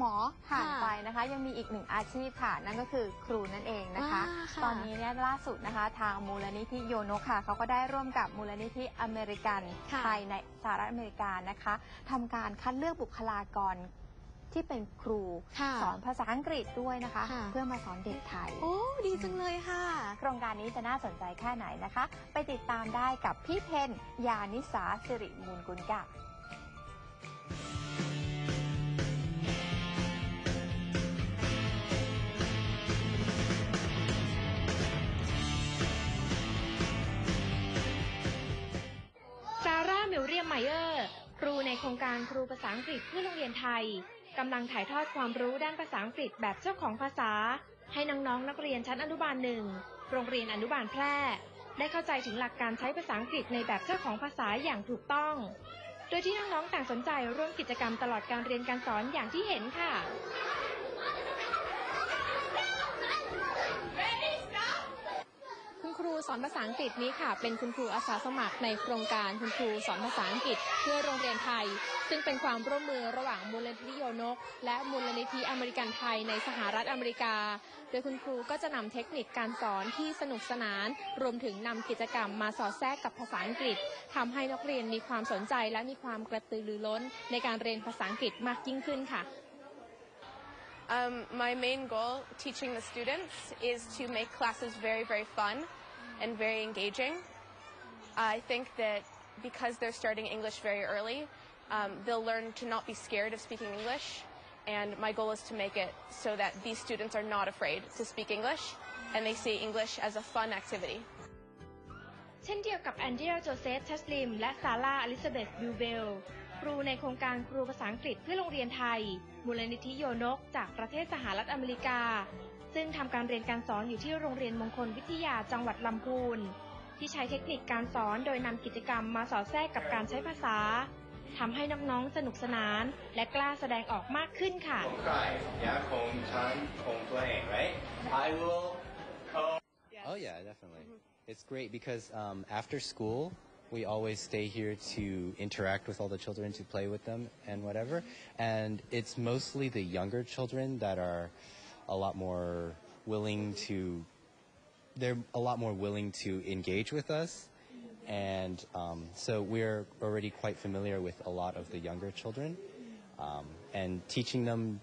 หมอผ่านค่ะไปนะคะ ยังมีอีกหนึ่งอาชีพค่ะ นั่นก็คือครูนั่นเองนะคะว้าค่ะตอนนี้เนี่ยล่าสุดนะคะ ทางมูลนิธิโยนกค่ะเขาก็ได้ร่วมกับมูลนิธิอเมริกันค่ะไทยในสหรัฐอเมริกานะคะทำการคัดเลือกบุคลากรที่เป็นครูค่ะสอนภาษาอังกฤษด้วยนะคะค่ะเพื่อมาสอนเด็กไทย โอ้ ดีจังเลยค่ะ โครงการนี้จะน่าสนใจแค่ไหนนะคะ ไปติดตามได้กับพี่เพนยานิสาสิริมูลกุลกะ รูในโครงการครูภาษาอังกฤษเพื่อโรงเรียนไทยกำลังถ่ายทอดความรู้ด้านภาษาอังกฤษแบบเจ้าของภาษา ให้น้องๆนักเรียนชั้นอนุบาลหนึ่งโรงเรียนอนุบาลแพร่ ได้เข้าใจถึงหลักการใช้ภาษาอังกฤษในแบบเจ้าของภาษาอย่างถูกต้อง โดยที่น้องๆต่างสนใจร่วมกิจกรรมตลอดการเรียนการสอนอย่างที่เห็นค่ะ อนภาษาอังกฤษนี้ค่ะ เป็นคุณครูอาสาสมัครในโครงการคุณครูสอนภาษาอังกฤษเพื่อโรงเรียนไทย ซึ่งเป็นความร่วมมือระหว่างมูลนิธิโยนก และมูลนิธิอเมริกันไทยในสหรัฐอเมริกา โดยคุณครูก็จะนำเทคนิคการสอนที่สนุกสนาน รวมถึงนำกิจกรรมมาสอดแทรกกับภาษาอังกฤษทำให้นักเรียนมีความสนใจและมีความกระตือรือร้น ในการเรียนภาษาอังกฤษมากยิ่งขึ้นค่ะ Um, my main goal teaching the students is to make classes very, very fun and very engaging. I think that because they're starting English very early, um, they'll learn to not be scared of speaking English. And my goal is to make it so that these students are not afraid to speak English and they see English as a fun activity. เช่นเดียวกับแอนเดรียโจเซฟชัสลิม และซาร่าอลิซาเบธบิวเบล ครูในโครงการครูภาษาอังกฤษเพื่อโรงเรียนไทย มูลนิธิโยนก จากประเทศสหรัฐอเมริกา ซึ่งทำการเรียนการสอนอยู่ที่โรงเรียนมงคลวิทยาจังหวัดลำพูน ที่ใช้เทคนิคการสอนโดยนำกิจกรรมมาสอดแทรกกับการใช้ภาษาทำให้น้องๆ สนุกสนาน และกล้าแสดงออกมากขึ้นค่ะ Right. Yeah, คงฉันคงตัวเอง right I will Oh yeah, definitely. It's great because um, after school, we always stay here to interact with all the children, to play with them and whatever. And it's mostly the younger children that are a lot more willing to. They're a lot more willing to engage with us, and um, so we're already quite familiar with a lot of the younger children, um, and teaching them.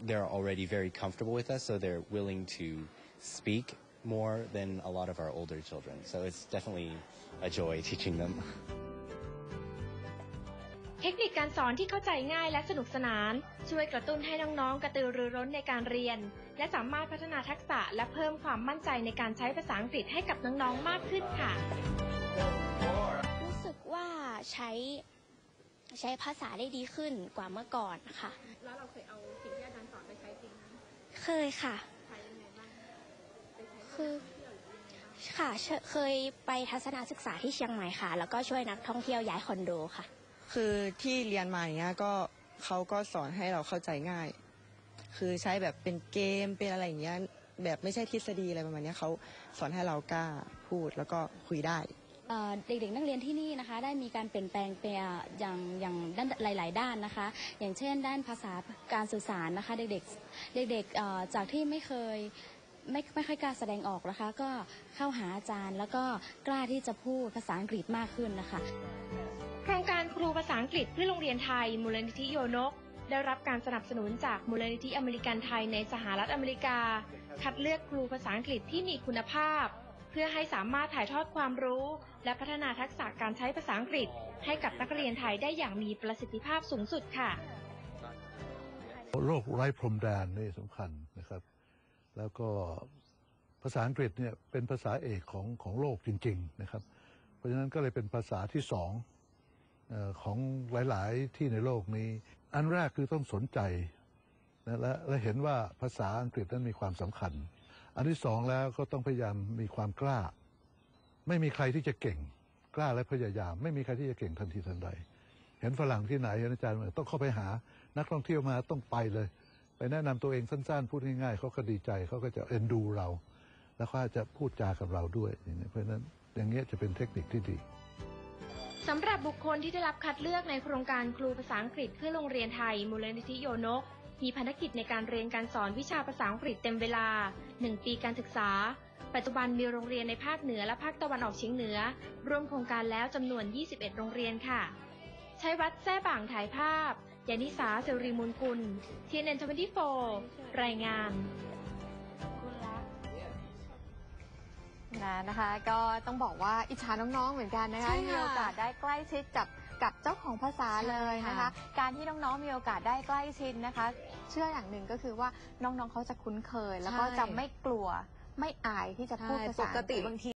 They're already very comfortable with us, so they're willing to speak more than a lot of our older children. So it's definitely a joy teaching them. เทคนิคการสอนที่เข้าใจง่ายและสนุกสนาน ช่วยกระตุ้นให้น้องๆ กระตือรือร้นในการเรียน และสามารถพัฒนาทักษะและเพิ่มความมั่นใจในการใช้ภาษาอังกฤษให้กับน้องๆ มากขึ้นค่ะ รู้สึกว่าใช้ใช้ภาษาได้ดีขึ้นกว่าเมื่อก่อนค่ะ แล้วเราเคยเอาสิ่งที่อาจารย์สอนไปใช้จริงไหมเคยค่ะ ใช้ยังไงบ้างไปใช้คือ ค่ะเชเคยไปทัศนศึกษาที่เชียงใหม่ค่ะ แล้วก็ช่วยนักท่องเที่ยวย้ายคอนโดค่ะ คือที่เรียนมาอย่างเงี้ยก็เขาก็สอนให้เราเข้าใจง่าย คือใช้แบบเป็นเกมเป็นอะไรอย่างเงี้ยแบบไม่ใช่ทฤษฎีอะไรประมาณเนี้ยเขาสอนให้เรากล้าพูดแล้วก็คุยได้ เอ่อเด็กๆนักเรียนที่นี่นะคะ ได้มีการเปลี่ยนแปลงไปอะอย่างอย่างด้านหลาย ๆ ด้านนะคะ อย่างเช่น ด้านภาษาการสื่อสารนะคะ เด็กๆเด็กๆเอ่อจากที่ไม่เคยไม่ไม่ค่อยกล้าแสดงออกนะคะ ก็เข้าหาอาจารย์แล้วก็กล้าที่จะพูดภาษาอังกฤษมากขึ้นนะคะ โครงการค รูภาษาอังกฤษเพื่อโรงเรียนไทย มูลนิธิโยนก ได้รับการสนับสนุนจากมูลนิธิอเมริกันไทยในสหรัฐอเมริกา คัดเลือกครูภาษาอังกฤษที่มีคุณภาพ เพื่อให้สามารถถ่ายทอดความรู้ และพัฒนาทักษะการใช้ภาษาอังกฤษ ให้กับนักเรียนไทยได้อย่างมีประสิทธิภาพสูงสุดค่ะโรคไร้พรมแดนนี่สำคัญนะครับ แล้วก็ภาษาอังกฤษเนี่ยเป็นภาษาเอกของของโลกจริง ๆ นะครับ เพราะฉะนั้นก็เลยเป็นภาษาที่สอง ของหลาย ๆ ที่ในโลกนี้ อันแรกคือต้องสนใจนะและและเห็นว่าภาษาอังกฤษนั้นมีความสำคัญ อันที่สองแล้วก็ต้องพยายามมีความกล้า ไม่มีใครที่จะเก่ง กล้าและพยายาม ไม่มีใครที่จะเก่งทันทีทันใด เห็นฝรั่งที่ไหนอาจารย์ต้องเข้าไปหา นักท่องเที่ยวมาต้องไปเลย ไปแนะนำตัวเองสั้น ๆ พูดง่าย ๆเขาก็ดีใจเขาก็จะเอ็นดูเรา แล้วเขาจะพูดจากับเราด้วยอย่างนี้เพราะฉะนั้นอย่างเงี้ยจะเป็นเทคนิคที่ดี สำหรับบุคคลที่ได้รับคัดเลือกในโครงการครูภาษาอังกฤษเพื่อโรงเรียนไทย มูลนิธิโยนก มีภารกิจในการเรียนการสอนวิชาภาษาอังกฤษเต็มเวลา 1 ปีการศึกษา ปัจจุบันมีโรงเรียนในภาคเหนือและภาคตะวันออกเฉียงเหนือ ร่วมโครงการแล้วจำนวน 21 โรงเรียนค่ะ ใชัยวัฒน์แซ่บ่างถ่ายภาพยานิสาเซรีมูลกุล TNN24 รายงาน นะนะคะก็ต้องบอกว่าอิจฉาน้องๆเหมือนกันนะคะใช่ที่ค่ะมีโอกาสได้ใกล้ชิดกับกับเจ้าของภาษาเลยนะคะใช่ค่ะการที่น้องๆมีโอกาสได้ใกล้ชิดนะคะ เชื่ออย่างหนึ่งก็คือว่าน้องๆเขาจะคุ้นเคย แล้วก็ใช่ จะไม่กลัวไม่อายที่จะพูดภาปษาอังกฤษติบางที